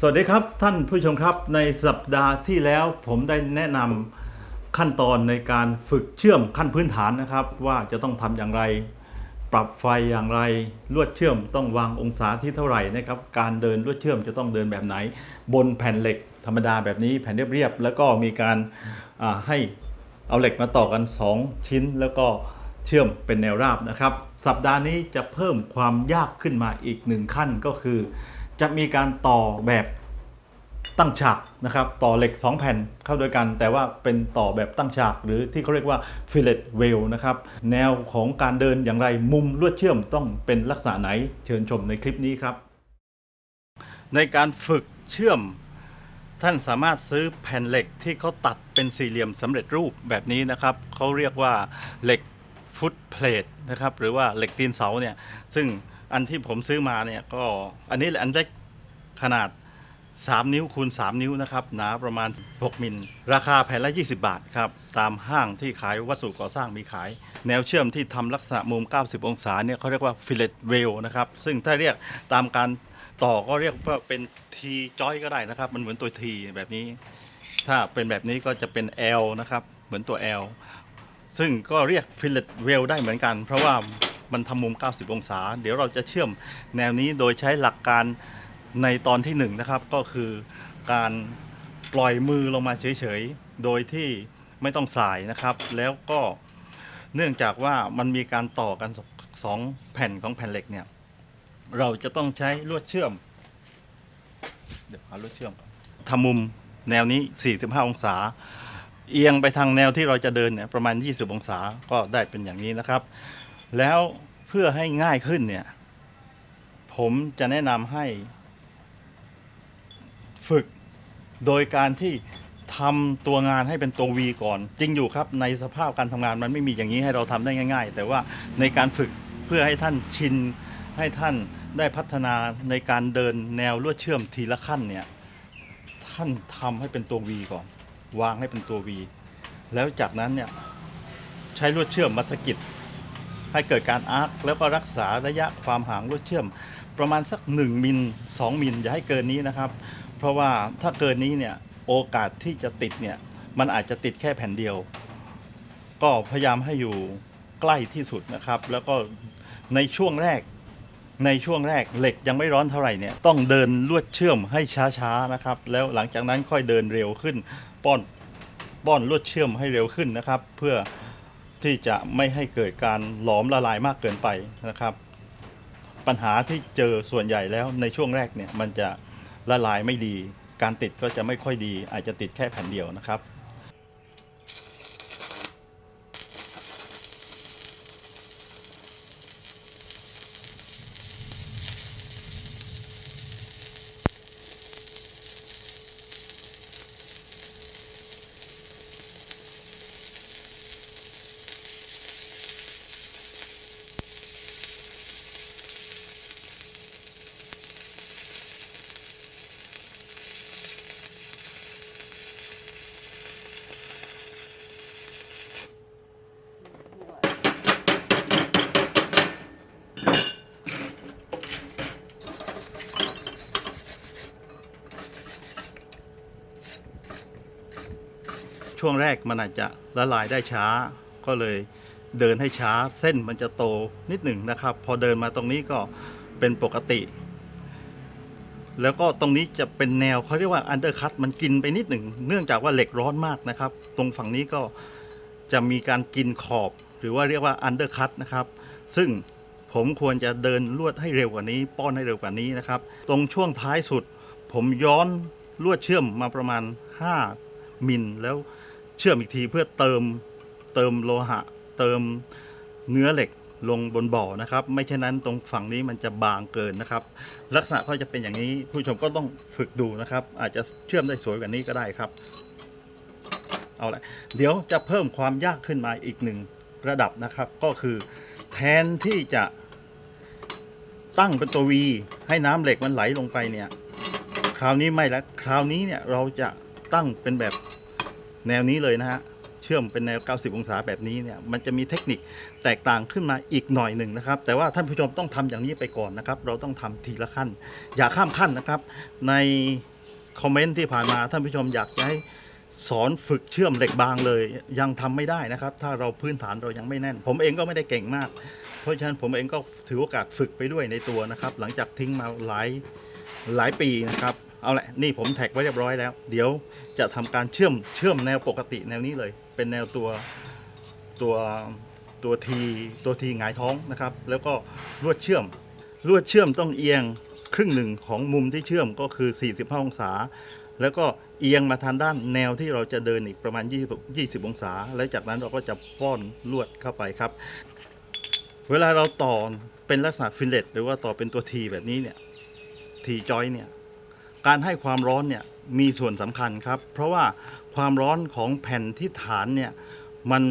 สวัสดีครับท่านผู้ชมครับในสัปดาห์ที่แล้วผมได้แนะนำขั้นตอนในการฝึกเชื่อมขั้นพื้นฐานนะครับ ว่าจะต้องทำอย่างไร ปรับไฟอย่างไรลวดเชื่อมต้องวางองศาที่เท่าไหร่นะครับการเดินลวดเชื่อมจะต้องเดินแบบไหน บนแผ่นเหล็กธรรมดาแบบนี้แผ่นเรียบๆแล้วก็มีการให้เอาเหล็กมาต่อกัน 2 ชิ้น แล้วก็เชื่อมเป็นแนวราบนะครับ สัปดาห์นี้จะเพิ่มความยากขึ้นมาอีกหนึ่งขั้นก็คือ จะมีการต่อแบบตั้งฉากนะครับต่อเหล็ก 2 แผ่นเข้าด้วยกัน แต่ว่าเป็นต่อแบบตั้งฉาก หรือที่เขาเรียกว่า fillet well นะครับแนวของการเดินอย่างไรมุมลวดเชื่อมต้องเป็นลักษณะไหนเชิญชมในคลิปนี้ครับ ในการฝึกเชื่อม ท่านสามารถซื้อแผ่นเหล็กที่เขาตัดเป็นสี่เหลี่ยมสำเร็จรูปแบบนี้นะครับเขาเรียกว่าเหล็กฟุตเพลทนะครับหรือว่าเหล็กตีนเสาเนี่ยซึ่ง อันที่ผมซื้อมาเนี่ยก็อันนี้อันเล็กขนาด 3 นิ้วคูณ 3 นิ้วนะครับหนาประมาณ 6 มิล ราคาแผ่นละ 20 บาทครับ ตามห้างที่ขายวัสดุก่อสร้างมีขาย แนวเชื่อมที่ทำลักษณะมุม 90 องศาเนี่ยเขาเรียกว่า fillet well นะครับ ซึ่งถ้าเรียกตามการต่อก็เรียกว่าเป็น T joint ก็ได้นะครับ มันเหมือนตัว T แบบนี้ ถ้าเป็นแบบนี้ก็จะเป็น L นะครับ เหมือนตัว L ซึ่งก็เรียก fillet well ได้เหมือนกัน เพราะว่า มันทำมุม 90 องศา เดี๋ยวเราจะเชื่อมแนวนี้โดยใช้หลักการในตอนที่1นงนะครับ ก็คือการปล่อยมือลงมาเฉยๆ โดยที่ไม่ต้องสายนะครับ แล้วก็เนื่องจากว่ามันมีการต่อกันสองแผ่นของแผ่นเหล็กเนี่ย เราจะต้องใช้ลวดเชื่อม เดี๋ยวหาลวดเชื่อมทำมุมแนวนี้ 45 องศา เอียงไปทางแนวที่เราจะเดินเนี่ยประมาณ 20 องศาก็ได้เป็นอย่างนี้นะครับ แล้วเพื่อให้ง่ายขึ้นเนี่ย ผมจะแนะนำให้ ฝึกโดยการที่ทำตัวงานให้เป็นตัว V ก่อน จริงอยู่ครับในสภาพการทำงานมันไม่มีอย่างนี้ให้เราทำได้ง่าย ๆ แต่ว่าในการฝึกเพื่อให้ท่านชินให้ท่านได้พัฒนาในการเดินแนวลวดเชื่อมทีละขั้นเนี่ย ท่านทำให้เป็นตัว V ก่อน วางให้เป็นตัว V แล้วจากนั้นเนี่ยใช้ลวดเชื่อมมาสกิด ให้เกิดการอาร์คแล้วก็รักษาระยะความห่างลวดเชื่อม ประมาณสัก 1 มิล 2 มิล อย่าให้เกินนี้นะครับ เพราะว่าถ้าเกินนี้เนี่ยโอกาสที่จะติดเนี่ยมันอาจจะติดแค่แผ่นเดียว ก็พยายามให้อยู่ใกล้ที่สุดนะครับ แล้วก็ในช่วงแรกในช่วงแรกเหล็กยังไม่ร้อนเท่าไหร่เนี่ยต้องเดินลวดเชื่อมให้ช้าๆนะครับ แล้วหลังจากนั้นค่อยเดินเร็วขึ้นป้อนป้อนลวดเชื่อมให้เร็วขึ้นนะครับ เพื่อ ที่จะไม่ให้เกิดการหลอมละลายมากเกินไปนะครับ ปัญหาที่เจอส่วนใหญ่แล้วในช่วงแรกเนี่ยมันจะละลายไม่ดี การติดก็จะไม่ค่อยดี อาจจะติดแค่แผ่นเดียวนะครับ ช่วงแรกมันอาจจะละลายได้ช้า ก็เลยเดินให้ช้าเส้นมันจะโตนิดหนึ่งนะครับ พอเดินมาตรงนี้ก็เป็นปกติ แล้วก็ตรงนี้จะเป็นแนวเขาเรียกว่าอันเดอร์คัตมันกินไปนิดหนึ่งเนื่องจากว่าเหล็กร้อนมากนะครับ ตรงฝั่งนี้ก็จะมีการกินขอบ หรือว่าเรียกว่าอันเดอร์คัตนะครับ ซึ่งผมควรจะเดินลวดให้เร็วกว่านี้ ป้อนให้เร็วกว่านี้นะครับ ตรงช่วงท้ายสุด ผมย้อนลวดเชื่อมมาประมาณ 5 มิลแล้ว เชื่อมอีกทีเพื่อเติมเติมโลหะ เติมเนื้อเหล็กลงบนบ่อนะครับ ไม่เช่นนั้นตรงฝั่งนี้มันจะบางเกินนะครับ ลักษณะเขาจะเป็นอย่างนี้ผู้ชมก็ต้องฝึกดูนะครับ อาจจะเชื่อมได้สวยกว่านี้ก็ได้ครับ เอาละเดี๋ยวจะเพิ่มความยากขึ้นมาอีกหนึ่งระดับนะครับ ก็คือแทนที่จะตั้งเป็นตัว V ให้น้ำเหล็กมันไหลลงไปเนี่ย คราวนี้ไม่แล้วคราวนี้เนี่ยเราจะตั้งเป็นแบบ แนวนี้เลยนะฮะเชื่อมเป็นแนว 90 องศาแบบนี้เนี่ยมันจะมีเทคนิคแตกต่างขึ้นมาอีกหน่อยหนึ่งนะครับ แต่ว่าท่านผู้ชมต้องทำอย่างนี้ไปก่อนนะครับ เราต้องทำทีละขั้น อย่าข้ามขั้นนะครับ ในคอมเมนต์ที่ผ่านมาท่านผู้ชมอยากจะให้สอนฝึกเชื่อมเหล็กบางเลยยังทำไม่ได้นะครับ ถ้าเราพื้นฐานเรายังไม่แน่น ผมเองก็ไม่ได้เก่งมาก เพราะฉะนั้นผมเองก็ถือโอกาสฝึกไปด้วยในตัวนะครับ หลังจากทิ้งมาหลายหลายปีนะครับ เอาละนี่ผมแท็กไว้เรียบร้อยแล้ว เดี๋ยวจะทำการเชื่อมเชื่อมแนวปกติแนวนี้เลย เป็นแนวตัวตัวตัวทีตัวทีหงายท้องนะครับ แล้วก็ลวดเชื่อมลวดเชื่อมต้องเอียงครึ่งหนึ่งของมุมที่เชื่อมก็คือ45องศา แล้วก็เอียงมาทางด้านแนวที่เราจะเดินอีกประมาณ 20 20 องศา แล้วจากนั้นเราก็จะป้อนลวดเข้าไปครับ เวลาเราต่อเป็นลักษณะฟิลเลตหรือว่าต่อเป็นตัวทีแบบนี้เนี่ยทีจอยเนี่ย การให้ความร้อนเนี่ยมีส่วนสำคัญครับ เพราะว่าความร้อนของแผ่นที่ฐานเนี่ยมัน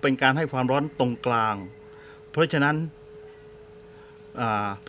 เป็นการให้ความร้อนตรงกลาง เพราะฉะนั้น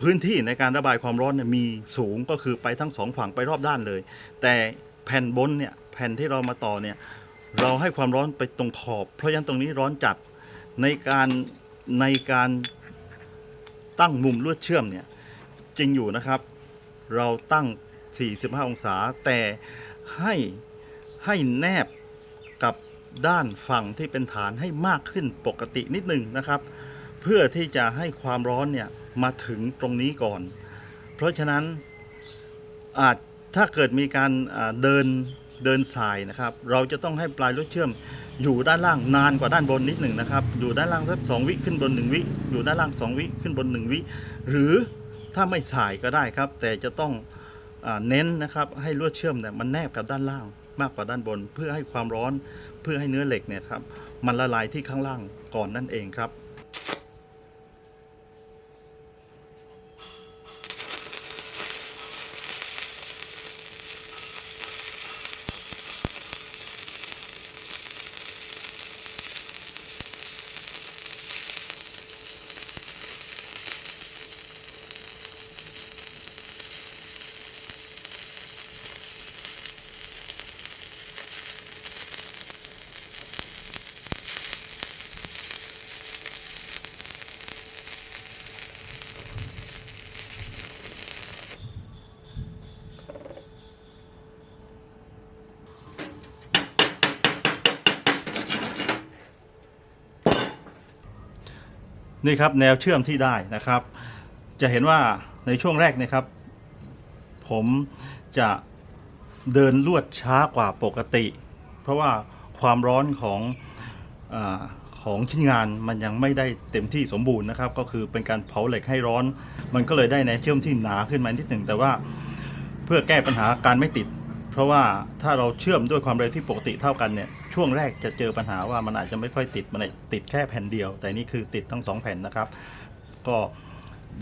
พื้นที่ในการระบายความร้อนนมีสูงก็คือไปทั้งสองฝั่งไปรอบด้านเลย แต่แผ่นบนเนี่ยแผ่นที่เรามาต่อเนี่ยเราให้ความร้อนไปตรงขอบ เพราะฉะนั้นตรงนี้ร้อนจัดในการในการตั้งมุมลวดเชื่อมเนี่ยจริงอยู่นะครับ เราตั้ง 45 องศา แต่ให้ให้แนบกับด้านฝั่งที่เป็นฐานให้มากขึ้นปกตินิดนึงนะครับ เพื่อที่จะให้ความร้อนเนี่ยมาถึงตรงนี้ก่อน เพราะฉะนั้นอาจถ้าเกิดมีการเดินเดินสายนะครับ เราจะต้องให้ปลายลูกเชื่อมอยู่ด้านล่างนานกว่าด้านบนนิดหนึ่งนะครับ อยู่ด้านล่างสักสองวิขึ้นบนหนึ่งวิ อยู่ด้านล่างสองวิขึ้นบนหนึ่งวิ หรือถ้าไม่สายก็ได้ครับ แต่จะต้อง เน้นนะครับให้ลวดเชื่อมเนี่ยมันแนบกับด้านล่างมากกว่าด้านบน เพื่อให้ความร้อนเพื่อให้เนื้อเหล็กเนี่ยครับมันละลายที่ข้างล่างก่อนนั่นเองครับ นี่ครับแนวเชื่อมที่ได้นะครับ จะเห็นว่าในช่วงแรกนะครับ ผมจะเดินลวดช้ากว่าปกติ เพราะว่าความร้อนของอของชิ้นงานมันยังไม่ได้เต็มที่สมบูรณ์นะครับ ก็คือเป็นการเผาเหล็กให้ร้อน มันก็เลยได้แนวเชื่อมที่หนาขึ้นมานิดหนึ่งแต่ว่าเพื่อแก้ปัญหาการไม่ติด เพราะว่าถ้าเราเชื่อมด้วยความเร็วที่ปกติเท่ากันเนี่ยช่วงแรกจะเจอปัญหาว่ามันอาจจะไม่ค่อยติดมันติดแค่แผ่นเดียว แต่นี่คือติดทั้งสองแผ่นนะครับ ก็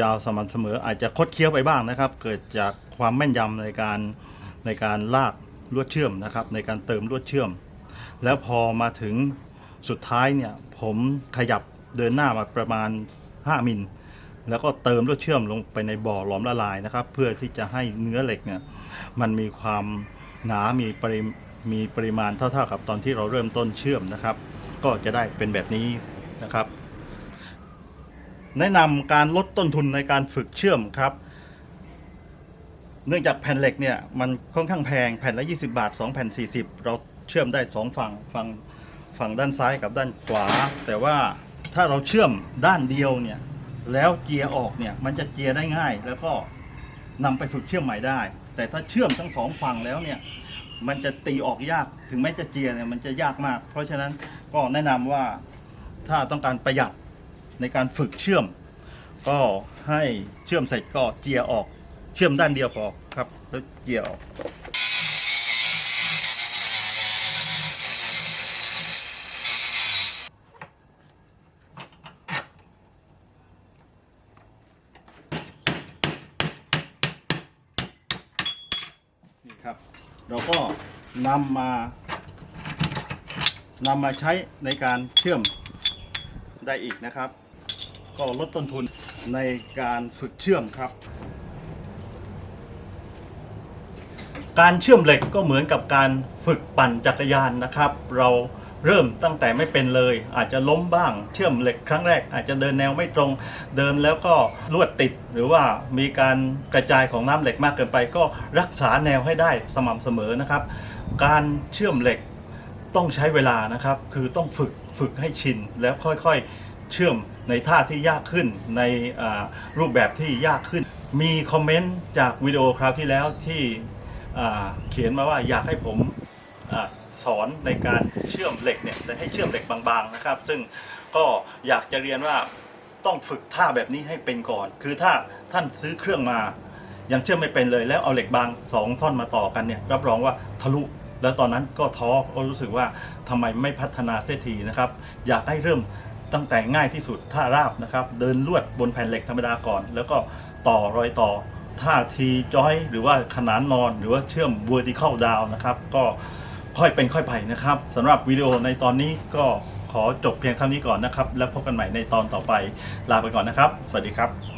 ยาวสม่ำเสมออาจจะคดเคี้ยวไปบ้างนะครับ เกิดจากความแม่นยำในการในการลากลวดเชื่อมนะครับในการเติมลวดเชื่อม แล้วพอมาถึงสุดท้ายเนี่ยผมขยับเดินหน้ามาประมาณ 5 มิลแล้วก็เติมลวดเชื่อมลงไปในบ่อหลอมละลายนะครับ เพื่อที่จะให้เนื้อเหล็กเนี่ยมันมีความ หนามีปริมีปริมาณเท่าๆกับตอนที่เราเริ่มต้นเชื่อมนะครับ ก็จะได้เป็นแบบนี้นะครับ แนะนำการลดต้นทุนในการฝึกเชื่อมครับ เนื่องจากแผ่นเหล็กเนี่ยมันค่อนข้างแพงแผ่นละ 20 บาท 2 แผ่น 40 เราเชื่อมได้ 2 ฝั่งฝั่งฝั่งด้านซ้ายกับด้านขวา แต่ว่าถ้าเราเชื่อมด้านเดียวเนี่ยแล้วเจียร์ออกเนี่ยมันจะเจียร์ได้ง่าย แล้วก็นำไปฝึกเชื่อมใหม่ได้ แต่ถ้าเชื่อมทั้งสองฝั่งแล้วเนี่ยมันจะตีออกยากถึงแม้จะเจียร์เนี่ยมันจะยากมาก เพราะฉะนั้นก็แนะนำว่าถ้าต้องการประหยัดในการฝึกเชื่อม ก็ให้เชื่อมเสร็จก็เจียร์ออกเชื่อมด้านเดียวพอครับแล้วเจียร์ออก นี่ครับ เราก็ นำมานำมาใช้ในการเชื่อมได้อีกนะครับ ก็ลดต้นทุนในการฝึกเชื่อมครับ การเชื่อมเหล็กก็เหมือนกับการฝึกปั่นจักรยานนะครับ เราเริ่มตั้งแต่ไม่เป็นเลย อาจจะล้มบ้างเชื่อมเหล็กครั้งแรก อาจจะเดินแนวไม่ตรงเดินแล้วก็ลวดติด หรือว่ามีการกระจายของน้ำเหล็กมากเกินไป ก็รักษาแนวให้ได้สม่ำเสมอนะครับ การเชื่อมเหล็กต้องใช้เวลานะครับ คือต้องฝึกฝึกให้ชิน แล้วค่อยๆเชื่อมในท่าที่ยากขึ้นในรูปแบบที่ยากขึ้น มีคอมเมนต์จากวิดีโอคราวที่แล้วที่เขียนมาว่าอยากให้ผมอสอนในการเชื่อมเหล็กเนี่ยแต่ให้เชื่อมเหล็กบางๆนะครับ ซึ่งก็อยากจะเรียนว่าต้องฝึกท่าแบบนี้ให้เป็นก่อน คือถ้าท่านซื้อเครื่องมา ยังเชื่อมไม่เป็นเลยแล้วเอาเหล็กบางสองท่อนมาต่อกันเนี่ยรับรองว่าทะลุแล้วตอนนั้นก็ท้อก็รู้สึกว่าทำไมไม่พัฒนาเสียทีนะครับ อยากให้เริ่มตั้งแต่ง่ายที่สุดท่าราบนะครับ เดินลวดบนแผ่นเหล็กธรรมดาก่อน แล้วก็ต่อรอยต่อท่าทีจอย หรือว่าขนานนอน หรือว่าเชื่อม vertical down นะครับ ก็ค่อยเป็นค่อยไปนะครับสำหรับวิดีโอในตอนนี้ก็ขอจบเพียงเท่านี้ก่อนนะครับ แล้วพบกันใหม่ในตอนต่อไปลาไปก่อนนะครับ สวัสดีครับ